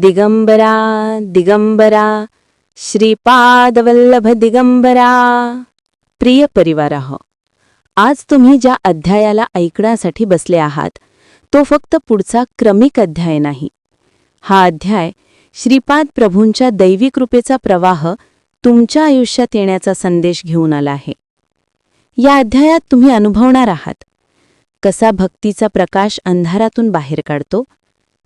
दिगंबरा दिगंबरा श्रीपादवल्लभ दिगंबरा. प्रिय परिवाराह आज तुम्ही ज्या अध्यायाला ऐकण्यासाठी बसले आहात तो फक्त पुढचा क्रमिक अध्याय नाही. हा अध्याय श्रीपाद प्रभूंच्या दैवी कृपेचा प्रवाह तुमच्या आयुष्यात येण्याचा संदेश घेऊन आला आहे. या अध्यायात तुम्ही अनुभवणार आहात कसा भक्तीचा प्रकाश अंधारातून बाहेर काढतो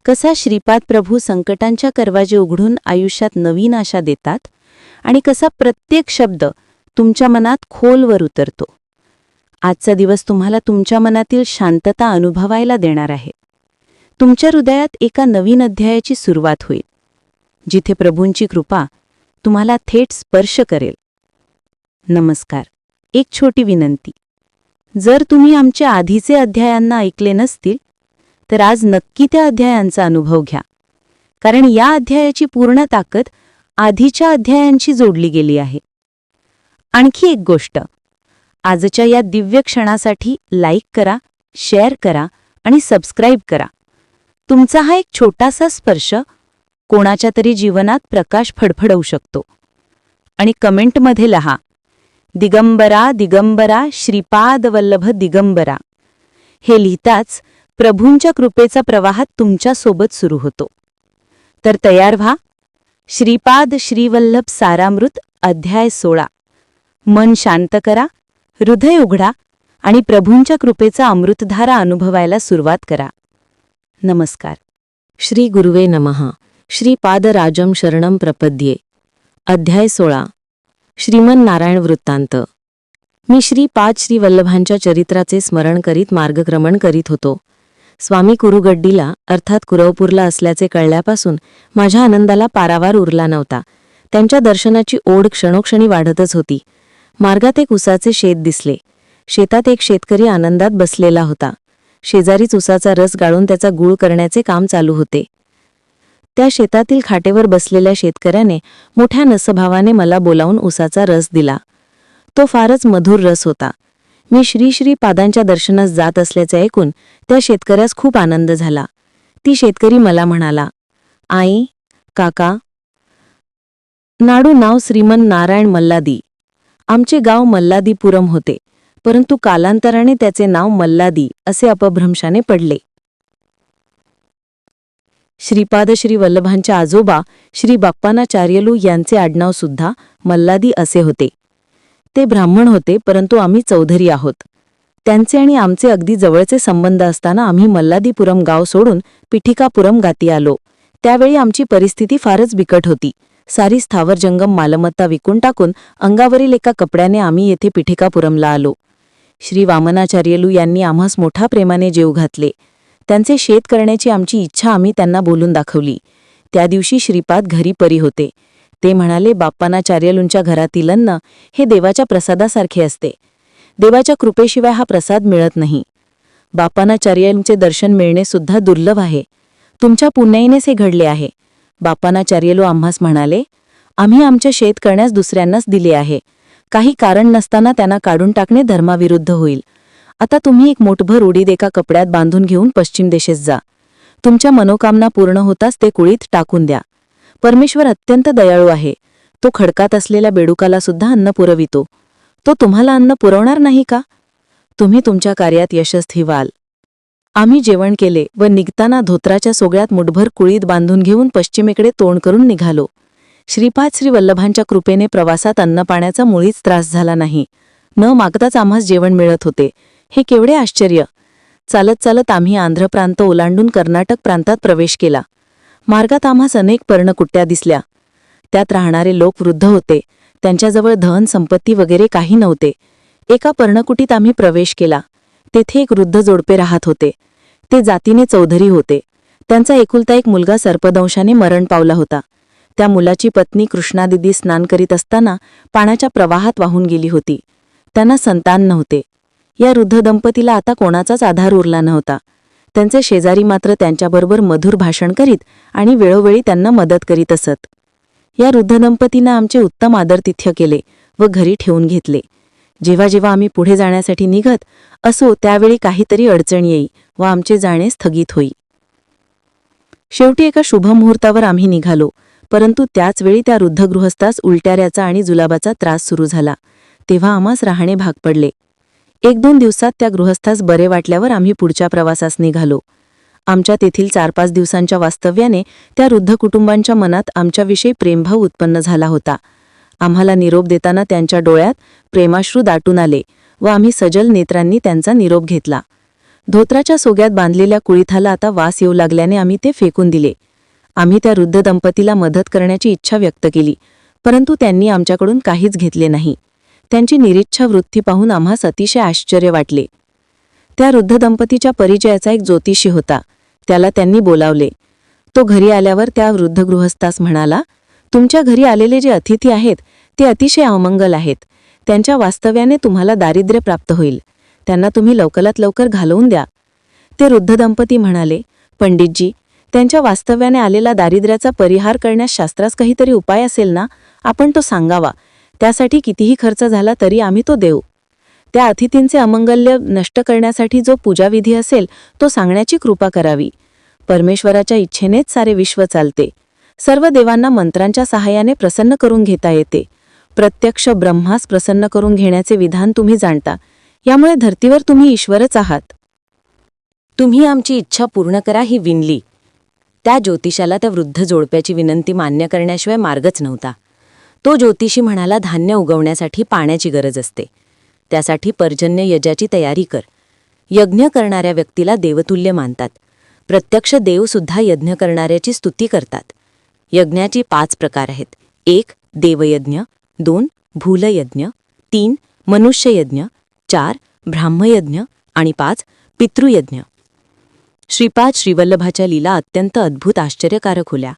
कसा श्रीपाद प्रभू संकटांच्या करवाजे उघडून आयुष्यात नवीन आशा देतात आणि कसा प्रत्येक शब्द तुमच्या मनात खोलवर उतरतो. आजचा दिवस तुम्हाला तुमच्या मनातील शांतता अनुभवायला देणार आहे. तुमच्या हृदयात एका नवीन अध्यायाची सुरुवात होईल जिथे प्रभूंची कृपा तुम्हाला थेट स्पर्श करेल. नमस्कार. एक छोटी विनंती. जर तुम्ही आमच्या आधीचे अध्यायांना ऐकले नसतील तर आज नक्की त्या अध्यायांचा अनुभव घ्या. कारण या अध्यायाची पूर्ण ताकद आधीच्या अध्यायांशी जोडली गेली आहे. आणखी एक गोष्ट. आजच्या या दिव्य क्षणासाठी लाईक करा शेअर करा आणि सबस्क्राईब करा. तुमचा हा एक छोटासा स्पर्श कोणाच्या तरी जीवनात प्रकाश फडफडवू शकतो. आणि कमेंटमध्ये लहा. दिगंबरा दिगंबरा श्रीपाद वल्लभ दिगंबरा. हे लिहिताच प्रभूंच्या कृपेचा प्रवाहात तुमच्यासोबत सुरू होतो. तर तयार व्हा. श्रीपाद श्रीवल्लभ सारामृत अध्याय सोळा. मन शांत करा हृदय उघडा आणि प्रभूंच्या कृपेचा अमृतधारा अनुभवायला सुरुवात करा. नमस्कार. श्री गुरुवे नमः. श्रीपादराजम शरणम प्रपद्ये. अध्याय सोळा. श्रीमन नारायण वृत्तांत. मी श्री पाद श्रीवल्लभांच्या चरित्राचे स्मरण करीत मार्गक्रमण करीत होतो. स्वामी कुरुगड्डीला अर्थात कुरवपूरला असल्याचे कळल्यापासून माझ्या आनंदाला पारावार उरला नव्हता. त्यांच्या दर्शनाची ओढ क्षणोक्षणी वाढतच होती. मार्गात एक उसाचे शेत दिसले. शेतात एक शेतकरी आनंदात बसलेला होता. शेजारीच उसाचा रस गाळून त्याचा गुळ करण्याचे काम चालू होते. त्या शेतातील खाटेवर बसलेल्या शेतकऱ्याने मोठ्या नसभावाने मला बोलावून उसाचा रस दिला. तो फारच मधुर रस होता. मी श्री श्री पादांच्या दर्शनास जात असल्याचे ऐकून त्या शेतकऱ्यास खूप आनंद झाला. ती शेतकरी मला म्हणाला आई काका नाडू नाव श्रीमन नारायण मल्लादी. आमचे गाव मल्लादीपुरम होते परंतु कालांतराने त्याचे नाव मल्लादी असे अपभ्रंशाने पडले. श्रीपाद श्री वल्लभांच्या आजोबा श्री बाप्पानाचार्यलू यांचे आडनाव सुद्धा मल्लादी असे होते. ते ब्राह्मण होते परंतु आम्ही चौधरी आहोत. त्यांचे आणि आमचे अगदी जवळचे संबंध असताना आम्ही मल्लादीपुरम गाव सोडून पिठिकापुरम गाती आलो. त्यावेळी आमची परिस्थिती फारच बिकट होती. सारी स्थावर जंगम मालमत्ता विकून टाकून अंगावरील एका कपड्याने आम्ही येथे पिठिकापुरमला आलो. श्री वामनाचार्यलू यांनी आम्हास मोठा प्रेमाने जेव घातले. त्यांचे शेत करण्याची आमची इच्छा आम्ही त्यांना बोलून दाखवली. त्या दिवशी श्रीपाद घरी परी होते. ते म्हणाले बाप्पानाचार्यलूंच्या घरातील अन्न हे देवाच्या प्रसादासारखे असते. देवाच्या कृपेशिवाय हा प्रसाद मिळत नाही. बाप्पानाचार्यलूंचे दर्शन मिळणे सुद्धा दुर्लभ आहे. तुमच्या पुण्याईनेच हे घडले आहे. बाप्पानाचार्यलू आम्हास म्हणाले आम्ही आमचे शेत करण्यास दुसऱ्यांनाच दिले आहे. काही कारण नसताना त्यांना काढून टाकणे धर्माविरुद्ध होईल. आता तुम्ही एक मोठभर उडीद एका कपड्यात बांधून घेऊन पश्चिम देशेस जा. तुमच्या मनोकामना पूर्ण होताच ते कुळीत टाकून द्या. परमेश्वर अत्यंत दयाळू आहे. तो खडकात असलेल्या बेडुकाला सुद्धा अन्न पुरवितो. तो तुम्हाला अन्न पुरवणार नाही का? तुम्ही तुमच्या कार्यात यशस्वी व्हाल. आम्ही जेवण केले व निघताना धोत्राच्या सोगळ्यात मुठभर कुळीत बांधून घेऊन पश्चिमेकडे तोंड करून निघालो. श्रीपाद श्री वल्लभांच्या कृपेने प्रवासात अन्नपाण्याचा मुळीच त्रास झाला नाही. न मागताच आम्हास जेवण मिळत होते. हे केवढे आश्चर्य! चालत चालत आम्ही आंध्र प्रांत ओलांडून कर्नाटक प्रांतात प्रवेश केला. मार्गात आम्हास अनेक पर्णकुट्ट्या दिसल्या. त्यात राहणारे लोक वृद्ध होते. त्यांच्याजवळ धन संपत्ती वगैरे काही नव्हते. एका पर्णकुटीत आम्ही प्रवेश केला. तेथे एक वृद्ध जोडपे राहत होते. ते जातीने चौधरी होते. त्यांचा एकुलता एक मुलगा सर्पदंशाने मरण पावला होता. त्या मुलाची पत्नी कृष्णादिदी स्नान करीत असताना पाण्याच्या प्रवाहात वाहून गेली होती. त्यांना संतान नव्हते. या वृद्ध दंपतीला आता कोणाचाच आधार उरला नव्हता. त्यांचे शेजारी मात्र त्यांच्याबरोबर मधुर भाषण करीत आणि वेळोवेळी त्यांना मदत करीत असत. या वृद्ध दंपतींना आमचे उत्तम आदरतिथ्य केले व घरी ठेवून घेतले. जेव्हा जेव्हा आम्ही पुढे जाण्यासाठी निघत असो त्यावेळी काहीतरी अडचण येई व आमचे जाणे स्थगित होई. शेवटी एका शुभमुहूर्तावर आम्ही निघालो परंतु त्याच वेळी त्या वृद्ध गृहस्थास उलट्याऱ्याचा आणि जुलाबाचा त्रास सुरू झाला. तेव्हा आम्हास राहणे भाग पडले. एक दोन दिवसात त्या गृहस्थास बरे वाटल्यावर आम्ही पुढच्या प्रवासास निघालो. आमच्या तेथील चार पाच दिवसांच्या वास्तव्याने त्या वृद्ध कुटुंबांच्या मनात आमच्याविषयी प्रेमभाव उत्पन्न झाला होता. आम्हाला निरोप देताना त्यांच्या डोळ्यात प्रेमाश्रू दाटून आले व आम्ही सजल नेत्रांनी त्यांचा निरोप घेतला. धोत्राच्या सोग्यात बांधलेल्या कुळीथाला आता वास येऊ लागल्याने आम्ही ते फेकून दिले. आम्ही त्या वृद्ध दंपतीला मदत करण्याची इच्छा व्यक्त केली परंतु त्यांनी आमच्याकडून काहीच घेतले नाही. त्यांची निरीच्छा वृत्ती पाहून आम्हास अतिशय आश्चर्य वाटले. त्या वृद्ध दंपतीच्या परिचयाचा एक ज्योतिषी होता. त्याला त्यांनी बोलावले. तो घरी आल्यावर त्या वृद्ध गृहस्थास म्हणाला तुमच्या घरी आलेले जे अतिथी आहेत ते अतिशय अमंगल आहेत. त्यांच्या वास्तव्याने तुम्हाला दारिद्र्य प्राप्त होईल. त्यांना तुम्ही लवकरात लवकर घालवून द्या. ते वृद्ध दंपती म्हणाले पंडितजी त्यांच्या वास्तव्याने आलेला दारिद्र्याचा परिहार करण्यास शास्त्रास काहीतरी उपाय असेल ना? आपण तो सांगावा. त्यासाठी कितीही खर्च झाला तरी आम्ही तो देऊ. त्या अतिथींचे अमंगल्य नष्ट करण्यासाठी जो पूजाविधी असेल तो सांगण्याची कृपा करावी. परमेश्वराच्या इच्छेनेच सारे विश्व चालते. सर्व देवांना मंत्रांच्या सहाय्याने प्रसन्न करून घेता येते. प्रत्यक्ष ब्रह्मास प्रसन्न करून घेण्याचे विधान तुम्ही जाणता. यामुळे धर्तीवर तुम्ही ईश्वरच आहात. तुम्ही आमची इच्छा पूर्ण करा ही विनली. त्या ज्योतिषाला त्या वृद्ध जोडप्याची विनंती मान्य करण्याशिवाय मार्गच नव्हता. तो ज्योतिषी म्हणाला धान्य उगवण्यासाठी पाण्याची गरज असते. त्यासाठी पर्जन्य यजाची तयारी कर. यज्ञ करणाऱ्या व्यक्तीला देवतुल्य मानतात. प्रत्यक्ष देवसुद्धा यज्ञ करणाऱ्याची स्तुती करतात. यज्ञाची पाच प्रकार आहेत. एक देवयज्ञ दोन भूलयज्ञ तीन मनुष्ययज्ञ चार ब्राह्मयज्ञ आणि पाच पितृयज्ञ. श्रीपाद श्रीवल्लभाच्या लीला अत्यंत अद्भुत आश्चर्यकारक होल्या.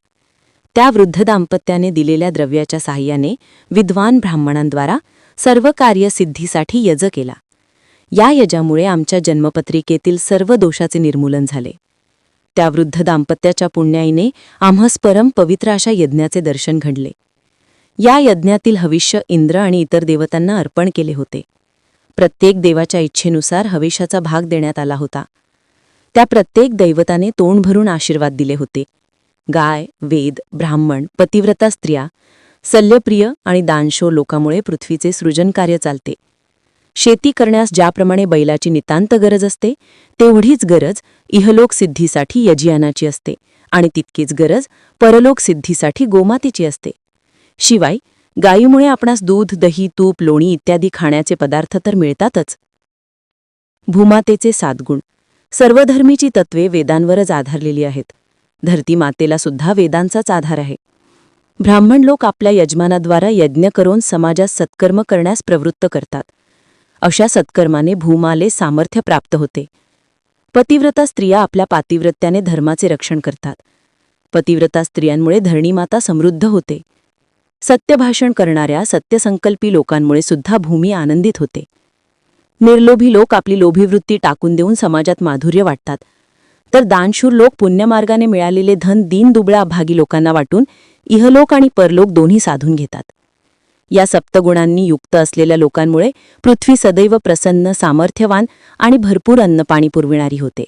त्या वृद्ध दाम्पत्याने दिलेल्या द्रव्याच्या साह्याने विद्वान ब्राह्मणांद्वारा सर्व कार्यसिद्धीसाठी यज केला. या यजामुळे आमच्या जन्मपत्रिकेतील सर्व दोषाचे निर्मूलन झाले. त्या वृद्ध दाम्पत्याच्या पुण्याईने आम्हास परम पवित्र अशा यज्ञाचे दर्शन घडले. या यज्ञातील हविष्य इंद्र आणि इतर देवतांना अर्पण केले होते. प्रत्येक देवाच्या इच्छेनुसार हविष्याचा भाग देण्यात आला होता. त्या प्रत्येक दैवताने तोंड भरून आशीर्वाद दिले होते. गाय वेद ब्राह्मण पतिव्रता स्त्रिया सल्यप्रिय आणि दानशो लोकामुळे पृथ्वीचे सृजन कार्य चालते. शेती करण्यास ज्याप्रमाणे बैलाची नितांत गरज असते तेवढीच गरज इहलोक सिद्धीसाठी यजियानाची असते आणि तितकीच गरज परलोक सिद्धीसाठी गोमातीची असते. शिवाय गायीमुळे आपणास दूध दही तूप लोणी इत्यादी खाण्याचे पदार्थ तर मिळतातच. भूमातेचे सातगुण सर्वधर्मीची तत्वे वेदांवरच आधारलेली आहेत. धरती मातेला सुद्धा वेदांचाच आधार आहे. ब्राह्मण लोक आपल्या यजमानाद्वारा यज्ञ करून समाजात सत्कर्म करण्यास प्रवृत्त करतात. अशा सत्कर्माने भूमाले सामर्थ्य प्राप्त होते. पतिव्रता स्त्रिया आपल्या पातिव्रत्याने धर्माचे रक्षण करतात. पतिव्रता स्त्रियांमुळे धरणीमाता समृद्ध होते. सत्यभाषण करणाऱ्या सत्यसंकल्पी लोकांमुळे सुद्धा भूमी आनंदित होते. निर्लोभी लोक आपली लोभीवृत्ती टाकून देऊन समाजात माधुर्य वाटतात. तर दानशूर लोक पुण्यमार्गाने मिळालेले धन दिनदुबळा अभागी लोकांना वाटून इहलोक आणि परलोक दोन्ही साधून घेतात. या सप्तगुणांनी युक्त असलेल्या लोकांमुळे पृथ्वी सदैव प्रसन्न सामर्थ्यवान आणि भरपूर अन्नपाणी पुरविणारी होते.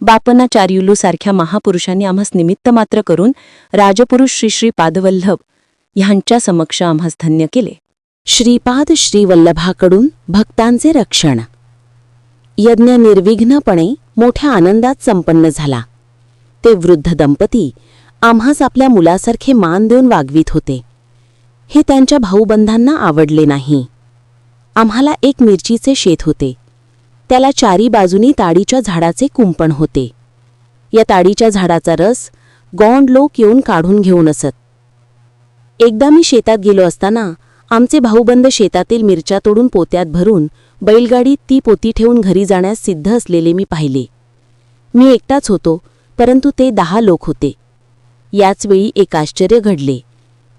बापना चार्युलू सारख्या महापुरुषांनी आम्हास निमित्त मात्र करून राजपुरुष श्री श्री पादवल्लभ ह्यांच्या समक्ष आम्हास धन्य केले. श्रीपाद श्रीवल्लभाकडून भक्तांचे रक्षण. यज्ञ निर्विघ्नपणे मोठ्या आनंदात संपन्न झाला. ते वृद्ध दंपती आम्हास आपल्या मुलासारखे मान देऊन वागवीत होते. हे त्यांच्या भाऊबंधांना आवडले नाही. आम्हाला एक मिरचीचे शेत होते. त्याला चारी बाजूनी ताडीच्या झाडाचे कुंपण होते. या ताडीच्या झाडाचा रस गौंड लोक येऊन काढून घेऊन असत. एकदा मी शेतात गेलो असताना आमचे भाऊबंद शेतातील मिरच्या तोडून पोत्यात भरून बैलगाडीत ती पोती ठेवून घरी जाण्यास सिद्ध असलेले मी पाहिले. मी एकटाच होतो परंतु ते दहा लोक होते. याचवेळी एक आश्चर्य घडले.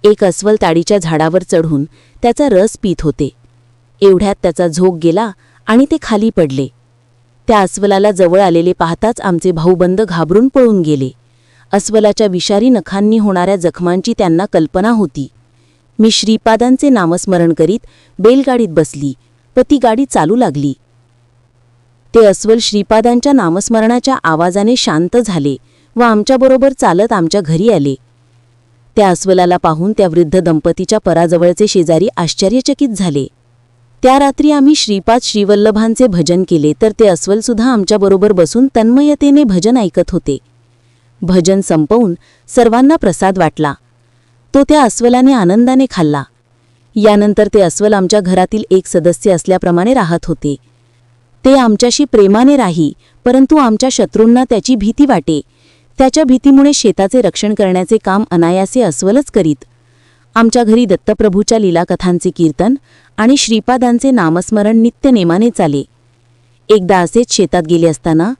एक अस्वल ताडीच्या झाडावर चढून त्याचा रस पीत होते. एवढ्यात त्याचा झोक गेला आणि ते खाली पडले. त्या अस्वलाला जवळ आलेले पाहताच आमचे भाऊबंद घाबरून पळून गेले. अस्वलाच्या विषारी नखांनी होणाऱ्या जखमांची त्यांना कल्पना होती. मी श्रीपादांचे नामस्मरण करीत बैलगाडीत बसली व ती गाडी चालू लागली. ते अस्वल श्रीपादांच्या नामस्मरणाच्या आवाजाने शांत झाले व आमच्याबरोबर चालत आमच्या घरी आले. त्या अस्वलाला पाहून त्या वृद्ध दंपतीच्या पराजवळचे शेजारी आश्चर्यचकित झाले. त्या रात्री आम्ही श्रीपाद श्रीवल्लभांचे भजन केले तर ते अस्वलसुद्धा आमच्याबरोबर बसून तन्मयतेने भजन ऐकत होते. भजन संपवून सर्वांना प्रसाद वाटला. तो त्या अस्वलाने आनंदाने खाल्ला. यानंतर ते अस्वल आमच्या घरातील एक सदस्य असल्याप्रमाणे राहत होते. ते आमच्याशी प्रेमाने राही परंतु आमच्या शत्रूंना त्याची भीती वाटे. त्याच्या भीतीमुळे शेताचे रक्षण करण्याचे काम अनायासे अस्वलच करीत. आमच्या घरी दत्तप्रभूच्या लीलाकथांचे कीर्तन आणि श्रीपादांचे नामस्मरण नित्यनेमाने चाले. एकदा असेच शेतात गेले असताना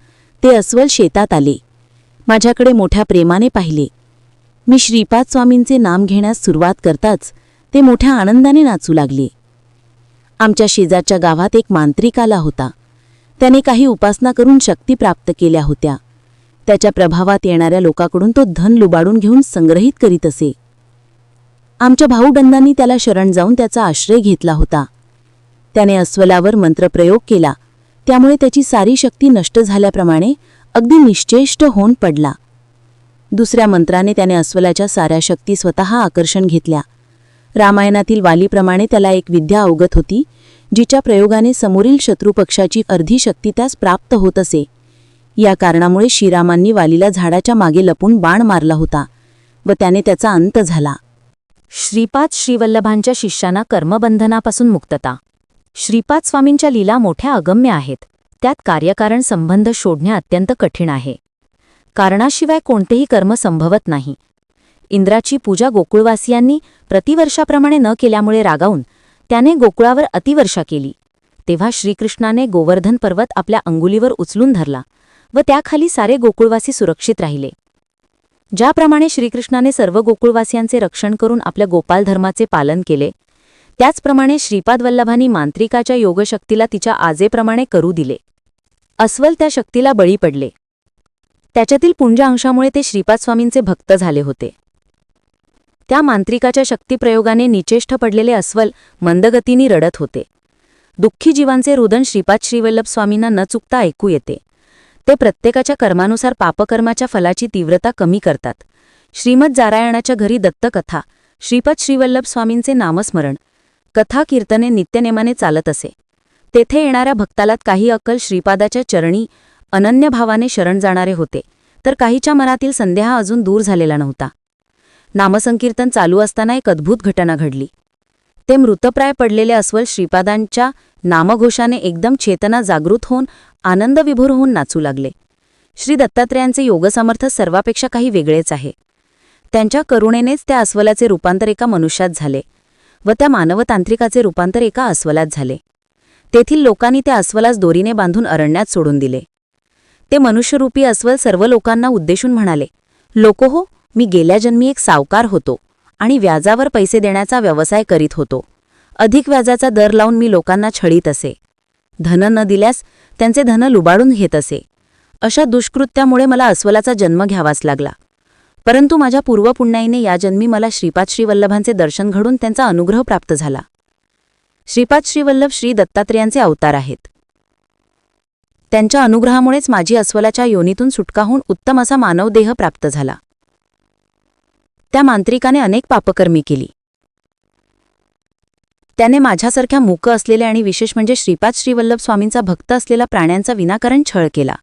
ते अस्वल शेतात आले. माझ्याकडे मोठ्या प्रेमाने पाहिले. मी श्रीपाद स्वामींचे नाम घेण्यास सुरुवात करताच ते मोठ्या आनंदाने नाचू लागले. आमच्या शेजारच्या गावात एक मांत्रिक आला होता. त्याने काही उपासना करून शक्ती प्राप्त केल्या होत्या. त्याच्या प्रभावात येणाऱ्या लोकाकडून तो धन लुबाडून घेऊन संग्रहित करीत असे. आमच्या भाऊबंदांनी त्याला शरण जाऊन त्याचा आश्रय घेतला होता. त्याने अस्वलावर मंत्रप्रयोग केला. त्यामुळे त्याची सारी शक्ती नष्ट झाल्याप्रमाणे अगदी निश्चेष्ट होऊन पडला. दुसऱ्या मंत्राने त्याने अस्वलाच्या साऱ्या शक्ती स्वतः आकर्षण घेतल्या. रामायणातील वालीप्रमाणे त्याला एक विद्या अवगत होती जिच्या प्रयोगाने समोरील शत्रुपक्षाची अर्धी शक्ती त्यास प्राप्त होत असे. या कारणामुळे श्रीरामांनी वालीला झाडाच्या मागे लपून बाण मारला होता व त्याने त्याचा अंत झाला. श्रीपाद श्रीवल्लभांच्या शिष्यांना कर्मबंधनापासून मुक्तता. श्रीपाद स्वामींच्या लीला मोठ्या अगम्य आहेत. त्यात कार्यकारण संबंध शोधणे अत्यंत कठीण आहे. कारणाशिवाय कोणतेही कर्म संभवत नाही. इंद्राची पूजा गोकुळवासियांनी प्रतिवर्षाप्रमाणे न केल्यामुळे रागावून त्याने गोकुळावर अतिवर्षा केली. तेव्हा श्रीकृष्णाने गोवर्धन पर्वत आपल्या अंगुलीवर उचलून धरला व त्याखाली सारे गोकुळवासी सुरक्षित राहिले. ज्याप्रमाणे श्रीकृष्णाने सर्व गोकुळवासियांचे रक्षण करून आपल्या गोपाल धर्माचे पालन केले त्याचप्रमाणे श्रीपाद वल्लभांनी मांत्रिकाच्या योगशक्तीला तिच्या आजेप्रमाणे करू दिले. अस्वल त्या शक्तीला बळी पडले. त्याच्यातील पुंज अंशामुळे ते श्रीपाद स्वामींचे भक्त झाले होते. त्या मांत्रिकाच्या शक्तिप्रयोगाने निचेष्ट पडलेले अस्वल मंदगतीने रडत होते. दुःखी जीवांचे रुदन श्रीपाद श्रीवल्लभ स्वामींना न चुकता ऐकू येते. ते प्रत्येकाच्या कर्मानुसार पापकर्माच्या फलाची तीव्रता कमी करतात. श्रीमद जारायणाच्या घरी दत्तकथा श्रीपद श्रीवल्लभ स्वामींचे नामस्मरण कथा कीर्तने नित्यनेमाने चालत असे. तेथे येणाऱ्या भक्तालात काही अक्कल श्रीपादाच्या चरणी अनन्य भावाने शरण जाणारे होते तर काहीच्या मनातील संदेह अजून दूर झालेला नव्हता. नामसंकीर्तन चालू असताना एक अद्भुत घटना घडली. ते मृतप्राय पडलेले अस्वल श्रीपादांच्या नामघोषाने एकदम चेतना जागृत होऊन आनंदविभोर होऊन नाचू लागले. श्री दत्तात्रेयांचे योगसामर्थ सर्वापेक्षा काही वेगळेच आहे. त्यांच्या करुणेनेच त्या अस्वलाचे रूपांतर एका मनुष्यात झाले व त्या मानवतांत्रिकाचे रूपांतर एका अस्वलात झाले. तेथील लोकांनी त्या अस्वलास दोरीने बांधून अरण्यात सोडून दिले. ते मनुष्यरूपी अस्वल सर्व लोकांना उद्देशून म्हणाले लोको हो मी गेल्या जन्मी एक सावकार होतो आणि व्याजावर पैसे देण्याचा व्यवसाय करीत होतो. अधिक व्याजाचा दर लावून मी लोकांना छळीत असे. धन न दिल्यास त्यांचे धन लुबाडून घेत असे. अशा दुष्कृत्यामुळे मला अस्वलाचा जन्म घ्यावाच लागला. परंतु माझ्या पूर्वपुण्याईने या जन्मी मला श्रीपाद श्रीवल्लभांचे दर्शन घडून त्यांचा अनुग्रह प्राप्त झाला. श्रीपाद श्रीवल्लभ श्री दत्तात्रेयांचे अवतार आहेत. त्यांच्या अनुग्रहामुळेच माझी अस्वलाच्या योनीतून सुटकाहून उत्तम असा मानवदेह प्राप्त झाला. त्या मांत्रिकाने अनेक पापकर्मी केली. त्याने माझ्यासारख्या मूक असलेल्या आणि विशेष म्हणजे श्रीपाद श्रीवल्लभ स्वामींचा भक्त असलेला प्राण्यांचा विनाकारण छळ केला.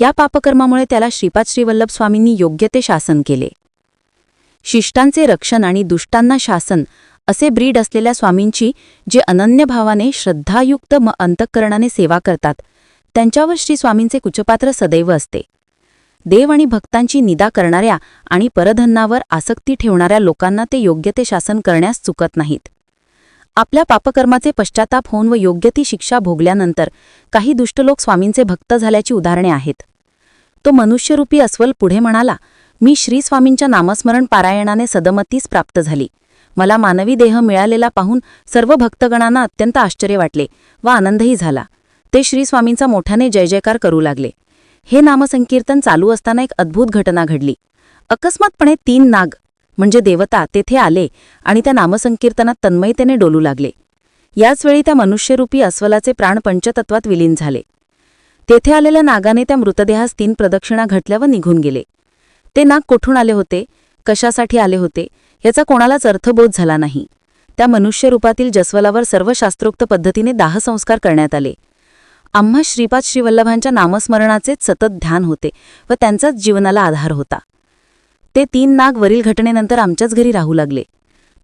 या पापकर्मामुळे त्याला श्रीपाद श्रीवल्लभ स्वामींनी योग्य ते शासन केले. शिष्टांचे रक्षण आणि दुष्टांना शासन असे ब्रीड असलेल्या स्वामींची जे अनन्य भावाने श्रद्धायुक्त म अंतःकरणाने सेवा करतात त्यांच्यावर श्री स्वामींचे कुचपात्र सदैव असते. देव आणि भक्तांची निदा करणाऱ्या आणि परधन्नावर आसक्ती ठेवणाऱ्या लोकांना ते योग्य ते शासन करण्यास चुकत नाहीत. आपल्या पापकर्माचे पश्चाताप होऊन व योग्य ती शिक्षा भोगल्यानंतर काही दुष्टलोक स्वामींचे भक्त झाल्याची उदाहरणे आहेत. तो मनुष्यरूपी अस्वल पुढे म्हणाला मी श्री स्वामींच्या नामस्मरण पारायणाने सदमतीस प्राप्त झाली. मला मानवी देह मिळालेला पाहून सर्व भक्तगणांना अत्यंत आश्चर्य वाटले व आनंदही झाला. ते श्री स्वामींचा मोठ्याने जय जयकार करू लागले. हे नामसंकीर्तन चालू असताना एक अद्भुत घटना घडली. अकस्मातपणे तीन नाग म्हणजे देवता तेथे आले आणि त्या नामसंकीर्तनात तन्मयतेने डोलू लागले. याचवेळी त्या मनुष्यरूपी अस्वलाचे प्राण पंचतत्वात विलीन झाले. तेथे आलेल्या नागाने त्या मृतदेहास तीन प्रदक्षिणा घटल्या व निघून गेले. ते नाग कोठून आले होते? कशासाठी आले होते? याचा कोणालाच अर्थबोध झाला नाही. त्या मनुष्यरूपातील जस्वलावर सर्व शास्त्रोक्त पद्धतीने दाहसंस्कार करण्यात आले. आम्हा श्रीपाद श्रीवल्लभांच्या नामस्मरणाचेच सतत ध्यान होते व त्यांचाच जीवनाला आधार होता. ते तीन नाग वरील घटनेनंतर आमच्याच घरी राहू लागले.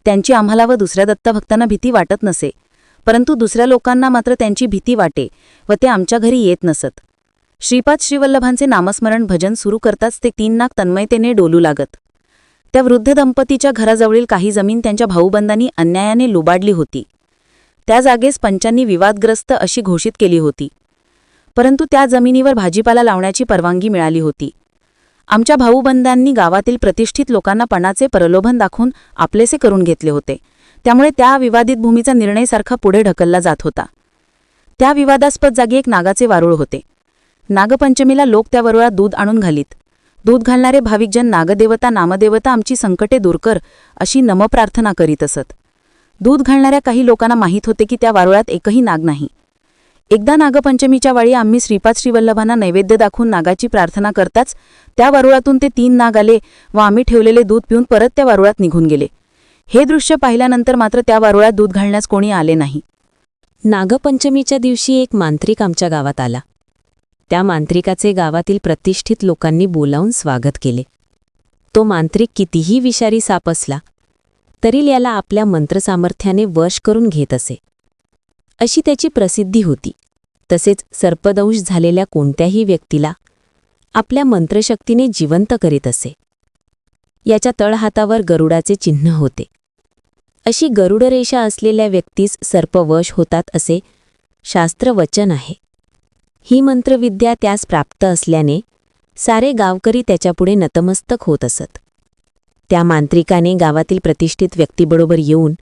त्यांची आम्हाला व दुसऱ्या दत्तभक्तांना भीती वाटत नसे परंतु दुसऱ्या लोकांना मात्र त्यांची भीती वाटे व ते आमच्या घरी येत नसत. श्रीपाद श्रीवल्लभांचे नामस्मरण भजन सुरू करताच ते तीन नाग तन्मयतेने डोलू लागत. त्या वृद्ध दंपतीच्या घराजवळील काही जमीन त्यांच्या भाऊबंदांनी अन्यायाने लुबाडली होती. त्या जागेस पंचांनी विवादग्रस्त अशी घोषित केली होती. परंतु त्या जमिनीवर भाजीपाला लावण्याची परवानगी मिळाली होती. आमच्या भाऊबंदांनी गावातील प्रतिष्ठित लोकांना पणाचे प्रलोभन दाखवून आपलेसे करून घेतले होते. त्यामुळे त्या विवादित भूमीचा निर्णय सारखा पुढे ढकलला जात होता. त्या विवादास्पद जागी एक नागाचे वारुळ होते. नागपंचमीला लोक त्या वरुळात दूध आणून घालीत. दूध घालणारे भाविकजन नागदेवता नामदेवता आमची संकटे दूर कर अशी नमप्रार्थना करीत असत. दूध घालणाऱ्या काही लोकांना माहीत होते की त्या वारुळात एकही नाग नाही. एकदा नागपंचमीच्या वेळी आम्ही श्रीपाद श्रीवल्लभांना नैवेद्य दाखवून नागाची प्रार्थना करताच त्या वारुळातून ते तीन नाग आले व आम्ही ठेवलेले दूध पिऊन परत त्या वारुळात निघून गेले. हे दृश्य पाहिल्यानंतर मात्र त्या वारुळात दूध घालण्यास कोणी आले नाही. नागपंचमीच्या दिवशी एक मांत्रिक आमच्या गावात आला. त्या मांत्रिकाचे गावातील प्रतिष्ठित लोकांनी बोलावून स्वागत केले. तो मांत्रिक कितीही विषारी साप असला तरी याला आपल्या मंत्रसामर्थ्याने वश करून घेत असे. अशी त्याची प्रसिद्धी होती. तसेच सर्पदंश झालेल्या कोणत्याही व्यक्तीला आपल्या मंत्रशक्तीने जिवंत करीत असे. याच्या तळहातावर गरुडाचे चिन्ह होते. अशी गरुडरेषा असलेल्या व्यक्तीस सर्पवश होतात असे शास्त्रवचन आहे. ही मंत्रविद्या त्यास प्राप्त असल्याने सारे गावकरी त्याच्यापुढे नतमस्तक होत असत. त्या मांत्रिकाने गावातील प्रतिष्ठित व्यक्तीबरोबर येऊन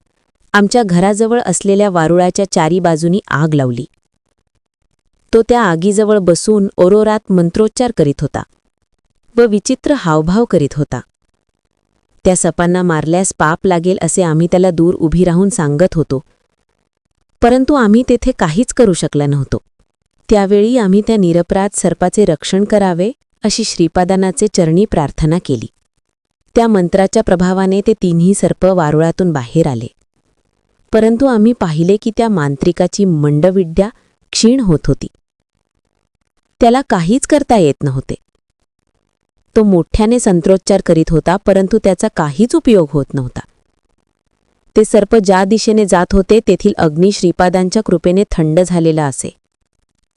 आमच्या घराजवळ असलेल्या वारुळाच्या चारी बाजूनी आग लावली. तो त्या आगीजवळ बसून ओरोरात मंत्रोच्चार करीत होता व विचित्र हावभाव करीत होता. त्या सपांना मारल्यास पाप लागेल असे आम्ही त्याला दूर उभी राहून सांगत होतो. परंतु आम्ही तेथे काहीच करू शकला नव्हतो. त्यावेळी आम्ही त्या निरपराध सर्पाचे रक्षण करावे अशी श्रीपादानाचे चरणी प्रार्थना केली. त्या मंत्राच्या प्रभावाने ते तिन्ही सर्प वारुळातून बाहेर आले. परंतु आम्ही पाहिले की त्या मांत्रिकाची मंडविद्या क्षीण होत होती. त्याला काहीच करता येत नव्हते. तो मोठ्याने संत्रोच्चार करीत होता परंतु त्याचा काहीच उपयोग होत नव्हता. ते सर्प ज्या दिशेने जात होते तेथील अग्नी श्रीपादांच्या कृपेने थंड झालेला असे.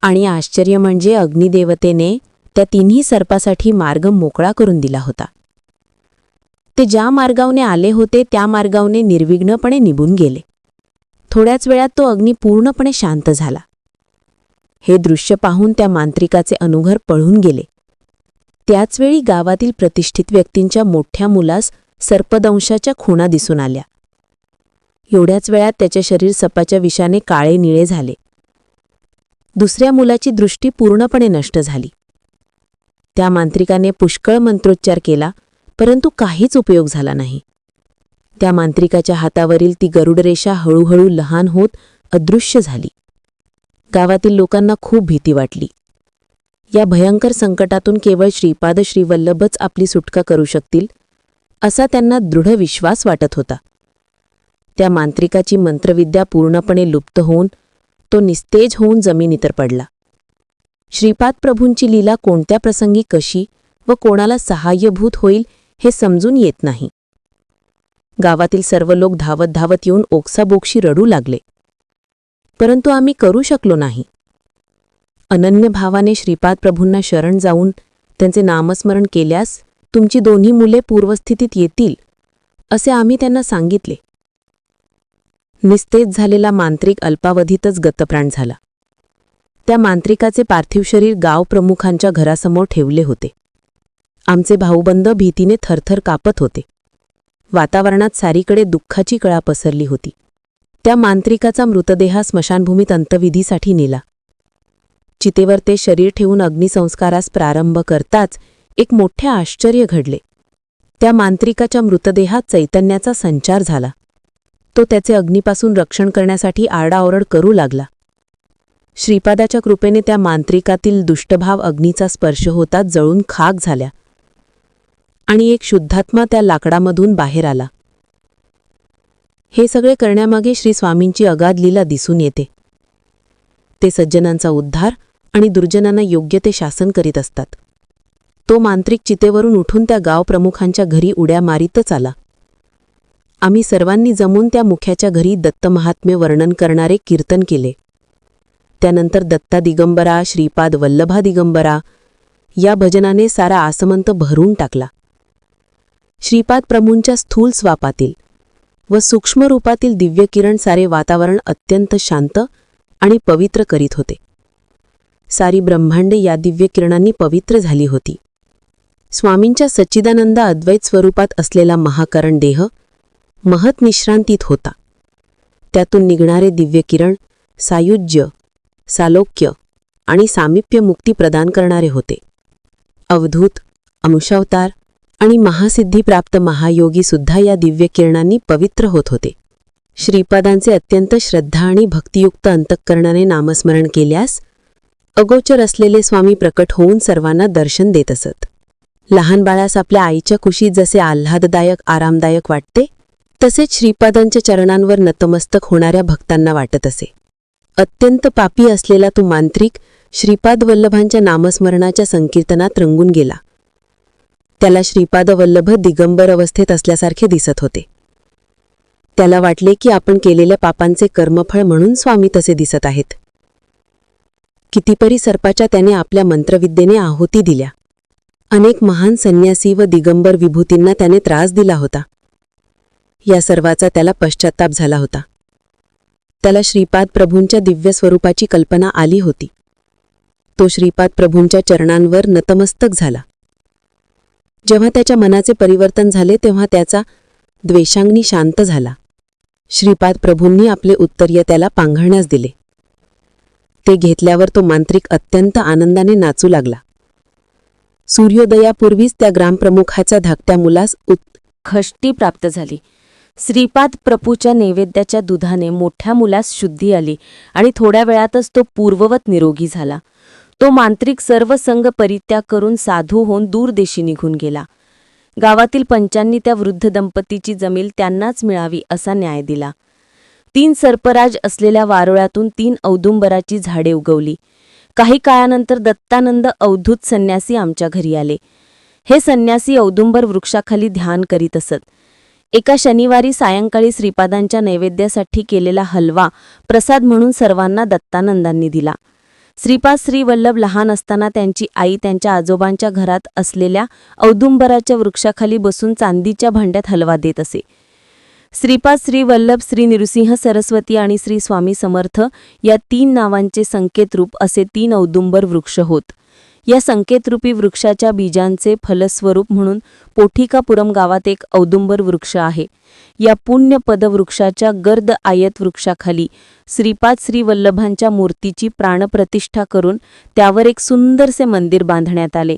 आणि आश्चर्य म्हणजे अग्निदेवतेने त्या तिन्ही सर्पासाठी मार्ग मोकळा करून दिला होता. ते ज्या मार्गावने आले होते त्या मार्गावने निर्विघ्नपणे निघून गेले. थोड्याच वेळात तो अग्नी पूर्णपणे शांत झाला. हे दृश्य पाहून त्या मांत्रिकाचे अनुघर पळून गेले. त्याचवेळी गावातील प्रतिष्ठित व्यक्तींच्या मोठ्या मुलास सर्पदंशाच्या खुणा दिसून आल्या. एवढ्याच वेळात त्याचे शरीर सपाच्या विषाने काळे निळे झाले. दुसऱ्या मुलाची दृष्टी पूर्णपणे नष्ट झाली. त्या मांत्रिकाने पुष्कळ मंत्रोच्चार केला परंतु काहीच उपयोग झाला नाही. त्या मांत्रिकाच्या हातावरील ती गरुडरेषा हळूहळू लहान होत अदृश्य झाली. गावातील लोकांना खूप भीती वाटली. या भयंकर संकटातून केवळ श्रीपाद श्रीवल्लभच आपली सुटका करू शकतील असा त्यांना दृढ विश्वास वाटत होता. त्या मांत्रिकाची मंत्रविद्या पूर्णपणे लुप्त होऊन तो निस्तेज होऊन जमिनीतर पडला. श्रीपाद प्रभूंची लीला कोणत्या प्रसंगी कशी व कोणाला सहाय्यभूत होईल हे समजून येत नाही. गावातील सर्व लोक धावत धावत येऊन ओक्साबोक्षी रडू लागले. परंतु आम्ही करू शकलो नाही. अनन्य भावाने श्रीपाद प्रभूंना शरण जाऊन त्यांचे नामस्मरण केल्यास तुमची दोन्ही मुले पूर्वस्थितीत येतील असे आम्ही त्यांना सांगितले. निस्तेज झालेला मांत्रिक अल्पावधीतच गतप्राण झाला. त्या मांत्रिकाचे पार्थिव शरीर गाव प्रमुखांच्या घरासमोर ठेवले होते. आमचे भाऊबंद भीतीने थरथर कापत होते. वातावरणात सारीकडे दुःखाची कळा पसरली होती. त्या मांत्रिकाचा मृतदेह स्मशानभूमीत अंतविधीसाठी नेला. चितेवर ते शरीर ठेवून अग्निसंस्कारास प्रारंभ करताच एक मोठे आश्चर्य घडले. त्या मांत्रिकाच्या मृतदेहात चैतन्याचा संचार झाला. तो त्याचे अग्नीपासून रक्षण करण्यासाठी आरडाओरड करू लागला. श्रीपादाच्या कृपेने त्या मांत्रिकातील दुष्टभाव अग्नीचा स्पर्श होताच जळून खाक झाल्या. आणि एक शुद्धात्मा त्या लाकडामधून बाहेर आला. हे सगळे करण्यामागे श्री स्वामींची अगाध लीला दिसून येते. ते सज्जनांचा उद्धार आणि दुर्जनांना योग्य ते शासन करीत असतात. तो मांत्रिक चितेवरून उठून त्या गाव प्रमुखांच्या घरी उड्या मारीतच आला. आम्ही सर्वांनी जमून त्या मुख्याच्या घरी दत्तमहात्म्य वर्णन करणारे कीर्तन केले. त्यानंतर दत्ता दिगंबरा श्रीपाद वल्लभा दिगंबरा या भजनाने सारा आसमंत भरून टाकला. श्रीपाद प्रभूंच्या स्थूल स्वापातील व सूक्ष्म रूपातील दिव्य किरण सारे वातावरण अत्यंत शांत आणि पवित्र करीत होते. सारी ब्रह्मांडे या दिव्य किरणांनी पवित्र झाली होती. स्वामींच्या सच्चिदानंद अद्वैत स्वरूपात असलेला महाकरण देह महत निश्रांतीत होता. त्यातून निघणारे दिव्य किरण सायुज्य सालोक्य आणि सामिप्य मुक्ती प्रदान करणारे होते. अवधूत अंशावतार आणि महासिद्धीप्राप्त महायोगी सुद्धा या दिव्य किरणांनी पवित्र होत होते. श्रीपादांचे अत्यंत श्रद्धा आणि भक्तियुक्त अंतःकरणाने नामस्मरण केल्यास अगोचर असलेले स्वामी प्रकट होऊन सर्वांना दर्शन देत असत. लहान बाळास आपल्या आईच्या खुशीत जसे आल्हाददायक आरामदायक वाटते तसेच श्रीपादांच्या चरणांवर नतमस्तक होणाऱ्या भक्तांना वाटत असे. अत्यंत पापी असलेला तो मांत्रिक श्रीपाद वल्लभांच्या नामस्मरणाच्या संकीर्तनात रंगून गेला. त्याला श्रीपाद वल्लभ दिगंबर अवस्थेत असल्यासारखे दिसत होते. त्याला वाटले की आपण केलेल्या पापांचे कर्मफळ म्हणून स्वामी तसे दिसत आहेत. कितीपरी सर्पाच्या त्याने आपल्या मंत्रविद्येने आहुती दिल्या. अनेक महान संन्यासी व दिगंबर विभूतींना त्याने त्रास दिला होता. या सर्वाचा त्याला पश्चाताप झाला होता. त्याला श्रीपाद प्रभूंच्या दिव्य स्वरूपाची कल्पना आली होती. तो श्रीपाद प्रभूंच्या चरणांवर नतमस्तक झाला. जेव्हा त्याच्या मनाचे परिवर्तन झाले तेव्हा त्याचा द्वेषांगनी शांत झाला. श्रीपाद प्रभूंनी आपले उत्तरीय त्याला पांघरण्यास दिले. ते घेतल्यावर तो मांत्रिक अत्यंत आनंदाने नाचू लागला. सूर्योदयापूर्वीच त्या ग्रामप्रमुखाच्या धाकट्या मुलास उत्खष्टी प्राप्त झाली. श्रीपाद प्रपूच्या नैवेद्याच्या दुधाने मोठ्या मुलास शुद्धी आली आणि थोड्या वेळातच तो पूर्ववत निरोगी झाला. तो मांत्रिक सर्व संघ परित्याग करून साधू होऊन दूरदेशी निघून गेला. गावातील पंचांनी त्या वृद्ध दंपतीची जमील त्यांनाच मिळावी असा न्याय दिला. तीन सर्पराज असलेल्या वारुळातून तीन औदुंबराची झाडे उगवली. काही काळानंतर दत्तानंद अवधूत संन्यासी आमच्या घरी आले. हे संन्यासी औदुंबर वृक्षाखाली ध्यान करीत असत. एका शनिवारी सायंकाळी श्रीपादांच्या नैवेद्यासाठी केलेला हलवा प्रसाद म्हणून सर्वांना दत्तानंदांनी दिला. श्रीपाद श्रीवल्लभ लहान असताना त्यांची आई त्यांच्या आजोबांच्या घरात असलेल्या औदुंबराच्या वृक्षाखाली बसून चांदीच्या भांड्यात हलवा देत असे. श्रीपाद श्री वल्लभ श्री नृसिंह सरस्वती आणि श्री स्वामी समर्थ या तीन नावांचे संकेतरूप असे तीन औदुंबर वृक्ष होत. या संकेतरूपी वृक्षाच्या बीजांचे फलस्वरूप म्हणून पोठिकापुरम गावात एक औदुंबर वृक्ष आहे. या पुण्यपद वृक्षाच्या गर्द आयत वृक्षाखाली श्रीपाद श्री वल्लभांच्या मूर्तीची प्राणप्रतिष्ठा करून त्यावर एक सुंदरसे मंदिर बांधण्यात आले.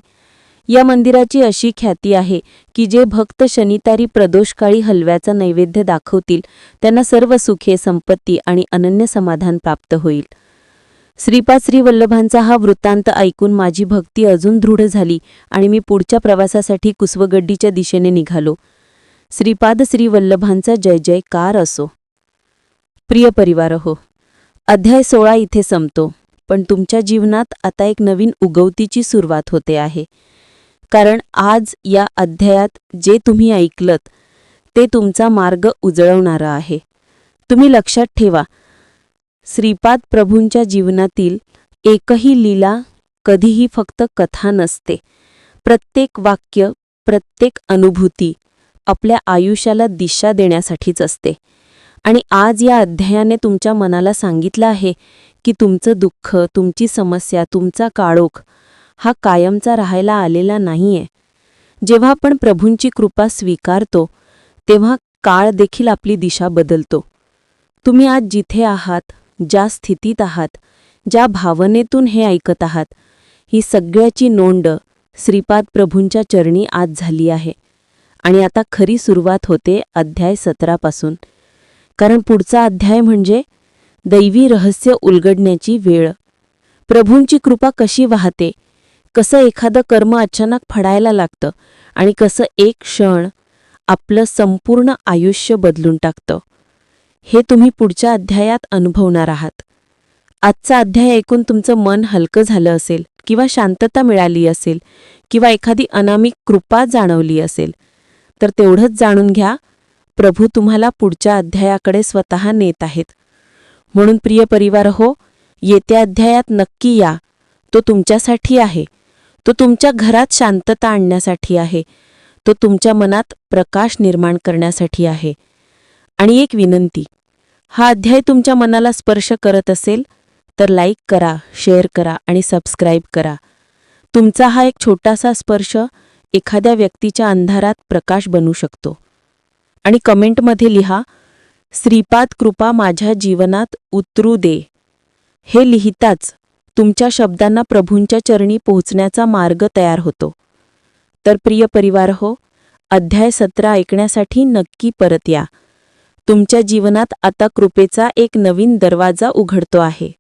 या मंदिराची अशी ख्याती आहे की जे भक्त शनितारी प्रदोषकाळी हलव्याचा नैवेद्य दाखवतील त्यांना सर्व सुखे संपत्ती आणि अनन्य समाधान प्राप्त होईल. श्रीपाद श्री वल्लभांचा हा वृत्तांत ऐकून माझी भक्ती अजून दृढ झाली आणि मी पुढच्या प्रवासासाठी कुसवगड्डीच्या दिशेने निघालो. श्रीपाद श्री वल्लभांचा जय जयकार असो. प्रिय परिवार हो अध्याय सोळा इथे संपतो पण तुमच्या जीवनात आता एक नवीन उगवतीची सुरुवात होते आहे. कारण आज या अध्यायात जे तुम्ही ऐकलत ते तुमचा मार्ग उजळवणारा आहे. तुम्ही लक्षात ठेवा श्रीपाद प्रभूंच्या जीवनातील एकही लीला कधीही फक्त कथा नसते. प्रत्येक वाक्य प्रत्येक अनुभूती आपल्या आयुष्याला दिशा देण्यासाठीच असते. आणि आज या अध्यायाने तुमच्या मनाला सांगितलं आहे की तुमचं दुःख तुमची समस्या तुमचा काळोख हा कायमचा राहायला आलेला नाहीये. जेव्हा आपण प्रभूंची कृपा स्वीकारतो तेव्हा काळ देखील आपली दिशा बदलतो. तुम्ही आज जिथे आहात ज्या स्थितीत आहात ज्या भावनेतून हे ऐकत आहात ही सगळ्याची नोंद श्रीपाद प्रभूंच्या चरणी आज झाली आहे. आणि आता खरी सुरुवात होते अध्याय सतरापासून कारण पुढचा अध्याय म्हणजे दैवी रहस्य उलगडण्याची वेळ. प्रभूंची कृपा कशी वाहते? कसं एखादं कर्म अचानक फडायला लागतं? आणि कसं एक क्षण आपलं संपूर्ण आयुष्य बदलून टाकतं? हे तुम्ही पुढच्या अध्यायात अनुभवणार आहात. आजचा अध्याय ऐकून तुमचं मन हलकं झालं असेल किंवा शांतता मिळाली असेल किंवा एखादी अनामिक कृपा जाणवली असेल तर तेवढंच जाणून घ्या प्रभू तुम्हाला पुढच्या अध्यायाकडे स्वतः नेत आहेत. म्हणून प्रिय परिवार हो येत्या अध्यायात नक्की या. तो तुमच्यासाठी आहे. तो तुमच्या घरात शांतता आणण्यासाठी आहे. तो तुमच्या मनात प्रकाश निर्माण करण्यासाठी आहे. आणि एक विनंती. हा अध्याय तुमच्या मनाला स्पर्श करत असेल तर लाईक करा शेअर करा आणि सबस्क्राईब करा. तुमचा हा एक छोटासा स्पर्श एखाद्या व्यक्तीच्या अंधारात प्रकाश बनू शकतो. आणि कमेंटमध्ये लिहा श्रीपाद कृपा माझ्या जीवनात उतरू दे. हे लिहिताच तुमच्या शब्दांना प्रभूंच्या चरणी पोहोचण्याचा मार्ग तयार होतो. तर प्रिय परिवार हो अध्याय सतरा ऐकण्यासाठी नक्की परत या. तुमच्या जीवनात आता कृपेचा एक नवीन दरवाजा उघडतो आहे.